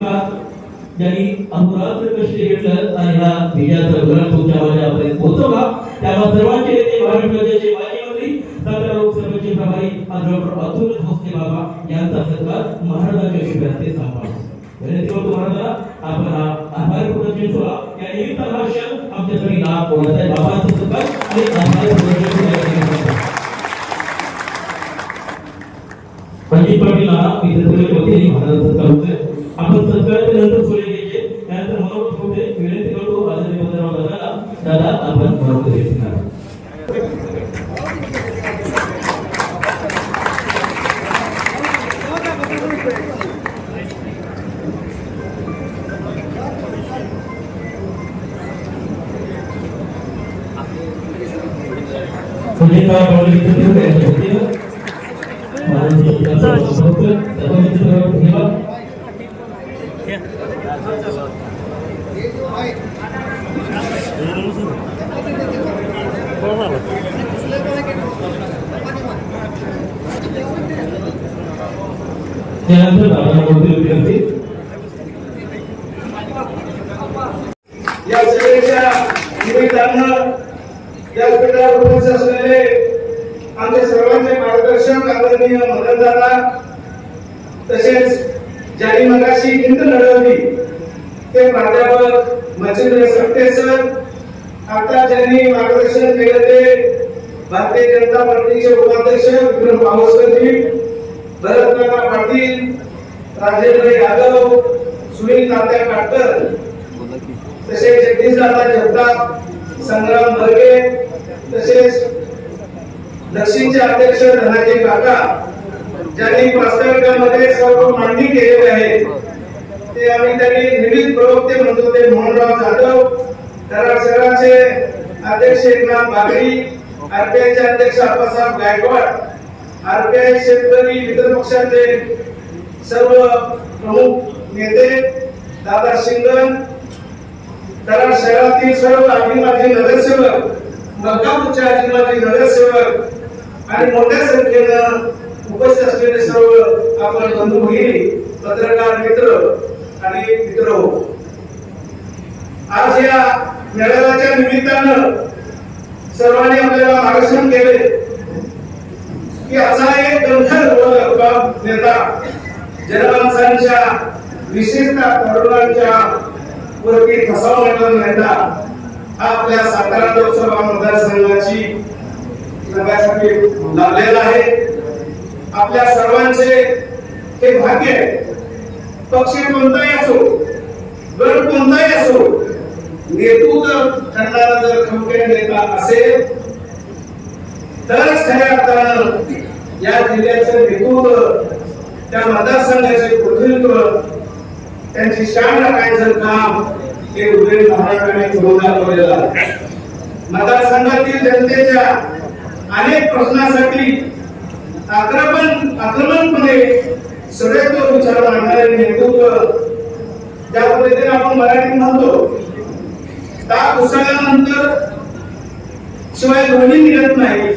ज्यांनी अहोरात्र कष्ट घेतलं आणि हा विजयाचा ग्रहण तुमच्या माझ्यापर्यंत पोहोचवला. त्यामुळे सर्वांचे नेते महाराष्ट्राचे माजी मंत्री सातारा लोकसभेचे प्रभारी डॉक्टर अतुल भोसले बाबा यांचा सत्कार महाराजांच्या शिबिराचे सांभाळ विनंती करतो आपण हा आभार प्रदर्शन सोहळा या निमित्त हा क्षण आमच्यासाठी लाभ होणार आहे बाबांचा सत्कार आणि आभार प्रदर्शन सोहळा या निमित्तानं. विद्यार्थ्यांच्या वतीने महाराज सत्कार होतोय आपण सत्काराच्या नंतर सोडे घ्यायचे त्यानंतर मनोगत होते विनंती करतो आदरणीय पत्रराव दादाला दादा आपण मनोगत घेणार पंडित यांच्या वतीनं सत्कार होतोय सर्व मित्रांनो धन्यवाद त्यानंतर दादा बोलतील विद्यार्थी या सभेच्या निमित्तानं व्यासपीठावर उपस्थित असलेले आमचे सर्वांचे मार्गदर्शक आदरणीय तसेच ज्यांनी मगाशी भिंत लढवली ते प्राध्यापक मच्छिंद्र सकटे सर आता ज्यांनी मार्गदर्शन केलं ते भारतीय जनता पार्टीचे उपाध्यक्ष विक्रम पावसकरजी भरतनाना पाटील राजेंद्र यादव सुनील तात्या काटकर तसेच जगदीशदादा जगताप संग्राम बर्गे तसेच दक्षिणचे अध्यक्ष धनाजी काका ज्यांनी प्रास्ताविकामध्ये सर्व मांडणी केलेली आहे ते आम्ही त्यांनी निमित प्रवक्ते म्हणतो ते मोहनराव जाधव कराड शहराचे अध्यक्ष एकनाथ बागडी आरपीआयचे अध्यक्ष आप्पासाहेब गायकवाड आरपीआय शेतकरी विरोधी पक्षाचे सर्व प्रमुख नेते दादा शिंगण कराड शहरातील सर्व आजी माजी नगरसेवक मक्कापूरचे आजी माजी नगरसेवक आणि मोठ्या संख्येनं उपस्थित असलेले सर्व आपण बंधू भगिनी पत्रकार मित्र आणि मित्र हो. आज या मेळाव्याच्या निमित्तानं सर्वांनी आपल्याला मार्गदर्शन केले की असा एक गंधर्व नेता. जनमानसांच्या विशेषतः तरुणांच्या वरती ठसावण्याचा नेता. हा आपल्या सातारा लोकसभा मतदारसंघाची जगासाठी लाभलेला आहे. आपल्या सर्वांचे हे भाग्य आहे. पक्ष कोणताही असो गण कोणताही असो नेतृत्व ठरणारा जर खमक्या नेता असेल तरच खऱ्या अर्थानं या जिल्ह्याचं नेतृत्व त्या मतदारसंघाचे प्रतिनिधित्व त्यांची शान राखायचं काम हे उदयन महाराजांनी पुरवठा केलेलं आहे. मतदारसंघातील जनतेच्या अनेक प्रश्नासाठी आक्रमण आक्रमणपणे सगळ्यात विचार मांडणारे नेतृत्व ज्या पद्धतीने आपण मराठीत म्हणतो त्या पुस्तकानंतर शिवाय दोन्ही मिळत नाही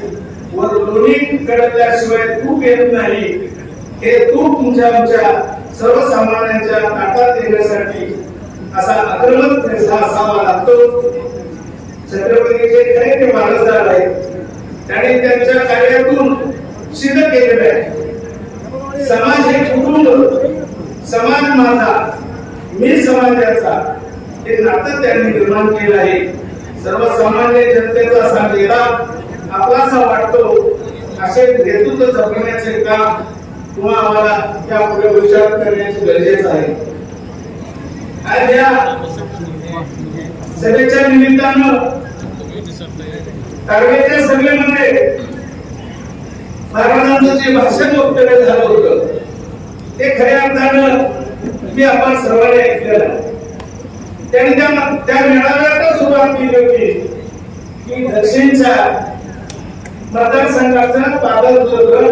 व दोन्ही कडल्याशिवाय तूप येत नाही. हे तूप तुमच्या आमच्या सर्वसामान्यांच्या ताटात येण्यासाठी असा आक्रमक फैसला असावा लागतो. छत्रपतीचे खरे ते वारसदार आहेत. त्याने त्यांच्या कार्यातून सिद्ध केलेलं आहे. समाज हे कुटुंब समाज माझा मी समाजाचा हे नातं त्यांनी निर्माण केलं आहे. सर्वसामान्य जनतेचा असा नेता आपलासा वाटतो. असे नेतृत्व जपण्याचे काम किंवा आम्हाला त्या पुढे विचार करण्याचे गरजेचं आहे. आज या सभेच्या निमित्तानं सगळे म्हणजे महाराजांचं जे भाषण वक्तव्य झालं होतं ते खऱ्या अर्थानं मी आपण सर्वांनी ऐकलेलं आहे. त्यांनी त्या त्या मेळाव्यातच सुरुवात केली होती की दक्षिणच्या मतदारसंघाचा पालकत्व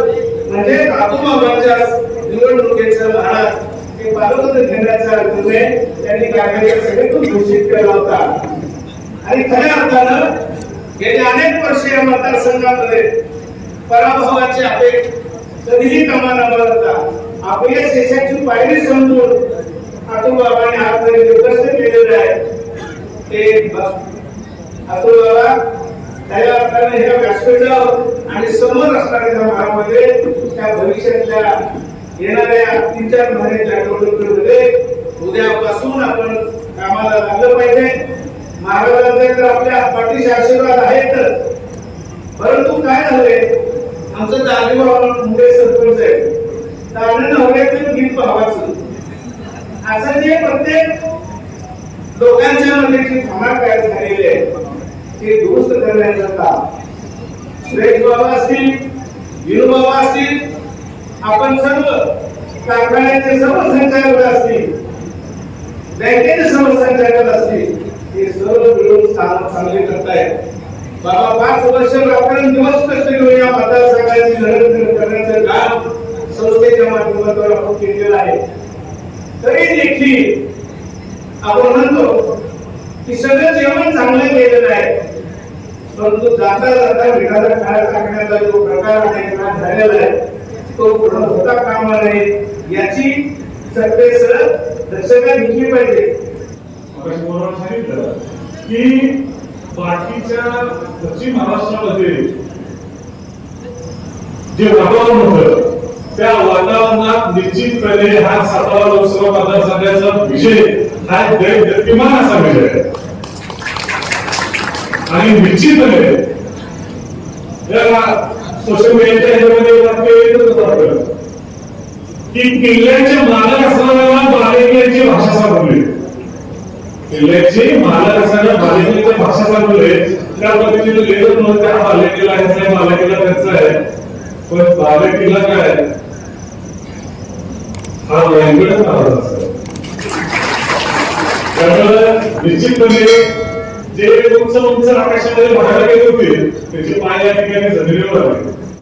म्हणजे आतुबाबांच्या निवडणुकीचं महाराज हे पालकत्व घेण्याचा निर्णय त्यांनी कारवाईच्या सभेतून घोषित केला होता आणि खऱ्या अर्थानं गेल्या अनेक वर्ष या मतदारसंघामध्ये पराभवाचे आवेग कधीही कमा न करता देशाची पायरी समजून आपण बाबांनी आजपर्यंत विकसित केलेले आहे. ते ब- अतुल बाबा त्याला आपल्याला ह्या व्यासपीठावर आणि समोर असणाऱ्या त्या भागामध्ये त्या भविष्यातल्या येणाऱ्या तीन चार महिन्याच्या निवडणुकीमध्ये उद्यापासून आपण कामाला लागलं पाहिजे. महाराजांचे तर आपल्या पाठीशी आशीर्वाद आहेतच आमचं दादीबाबा मुंबई सरपंच आहे. दादा नवऱ्याचं गीत भावाचं. असं जे प्रत्येक लोकांच्या मध्ये जी काय तयार झालेली आहे ते दुरुस्त करण्याचं काम. सुरेश बाबा असतील विनू बाबा असतील आपण सर्व कारखान्याचे सर्व संचालक असतील बँकेचे सर्व संचालक असतील हे सर्व मिळून चांगले करतायत. बाबा पाच वर्ष रात्र दिवस कष्ट घेऊन या मतदारसंघाची लढत करण्याचं काम संस्थेच्या माध्यमातून आपण केलेलं आहे. तरी देखील आपण म्हणतो की सगळं जेवण चांगलं केलेलं आहे. परंतु जाता जाता मिठाचा खायला टाकण्याचा जो प्रकार आहे झालेला आहे तो पूर्ण होता कामा नये याची सत्तेसह दक्षता घेतली पाहिजे. मगाशी सांगितलं की बाकीच्या पश्चिम महाराष्ट्रामध्ये जे वातावरण होतं त्या वातावरणात निश्चितपणे हा सातारा लोकसभा मतदारसंघाचा विषय हा एक असा विषय आहे. आणि निश्चितपणे सोशल मीडियाच्या ह्याच्यामध्ये वाक्य येतच होतं की किल्ल्याच्या मालक असणाऱ्याला बालेकिल्ल्याची भाषा सांगली किल्ल्याची मालक असणाऱ्या बालेकिल्ल्याची भाषा सापडली त्या पद्धतीने लेखक म्हणून त्या बालेकिल्ला ह्याचा आहे बालेकिल्ला त्याचा आहे. पण बालेकिल्ला काय? हा लँग्वेज नावाचा त्यामुळे निश्चितपणे जे उंच उंच आकाशामध्ये बघायला गेले होते त्याचे पाय या ठिकाणी जमिनीवर आले.